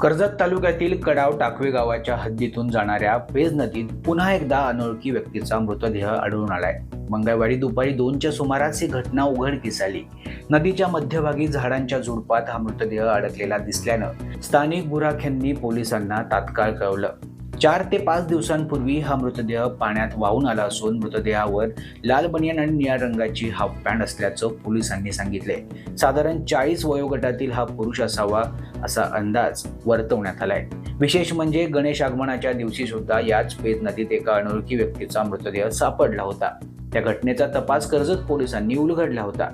कर्जत तालुक्यातील कडाव टाकवे गावाच्या हद्दीतून जाणाऱ्या पेज नदीत पुन्हा एकदा अनोळखी व्यक्तीचा मृतदेह आढळून आलाय. मंगळवारी दुपारी दोनच्या सुमारास ही घटना उघडकीस आली नदीच्या मध्यभागी झाडांच्या झुडपात हा मृतदेह अडकलेला दिसल्यानं स्थानिक गुराख्यांनी पोलिसांना तात्काळ कळवलं. चार ते पाच दिवसांपूर्वी हा मृतदेह पाण्यात वाहून आला असून मृतदेहावर लाल बनियान आणि निळ्या रंगाची हाफ पॅन्ट असल्याचं पोलिसांनी सांगितले. साधारण चाळीस वयोगटातील हा पुरुष असावा असा अंदाज वर्तवण्यात आलाय. विशेष म्हणजे गणेश आगमनाच्या दिवशी सुद्धा याच पेज नदीत एका अनोळखी व्यक्तीचा मृतदेह सापडला होता. त्या घटनेचा तपास कर्जत पोलिसांनी उलगडला होता.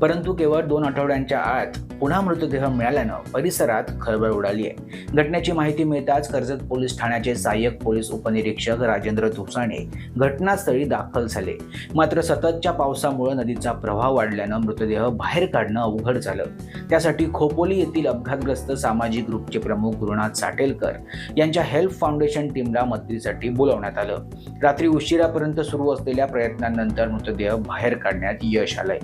परंतु केवळ दोन आठवड्यांच्या आत पुन्हा मृतदेह मिळाल्यानं परिसरात खळबळ उडाली आहे. घटनेची माहिती मिळताच कर्जत पोलीस ठाण्याचे सहाय्यक पोलीस उपनिरीक्षक राजेंद्र धुसाणे घटनास्थळी दाखल झाले. मात्र सततच्या पावसामुळे नदीचा प्रवाह वाढल्यानं मृतदेह बाहेर काढणं अवघड झालं. त्यासाठी खोपोली येथील अपघातग्रस्त सामाजिक ग्रुपचे प्रमुख गुरुनाथ साटेलकर यांच्या हेल्प फाउंडेशन टीमला मदतीसाठी बोलावण्यात आलं. रात्री उशिरापर्यंत सुरू असलेल्या प्रयत्नांनंतर मृतदेह बाहेर काढण्यात यश आलंय.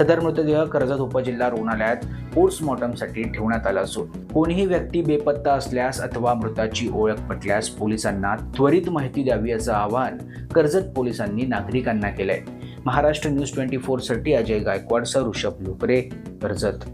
सदर मृतदेह कर्जत उपजिल्हा रुग्णालयात पोस्टमॉर्टमसाठी ठेवण्यात आला असून कोणीही व्यक्ती बेपत्ता असल्यास अथवा मृताची ओळख पटल्यास पोलिसांना त्वरित माहिती द्यावी असं आवाहन कर्जत पोलिसांनी नागरिकांना केलंय. महाराष्ट्र न्यूज ट्वेंटी फोरसाठी अजय गायकवाडसह ऋषभ लोकरे कर्जत.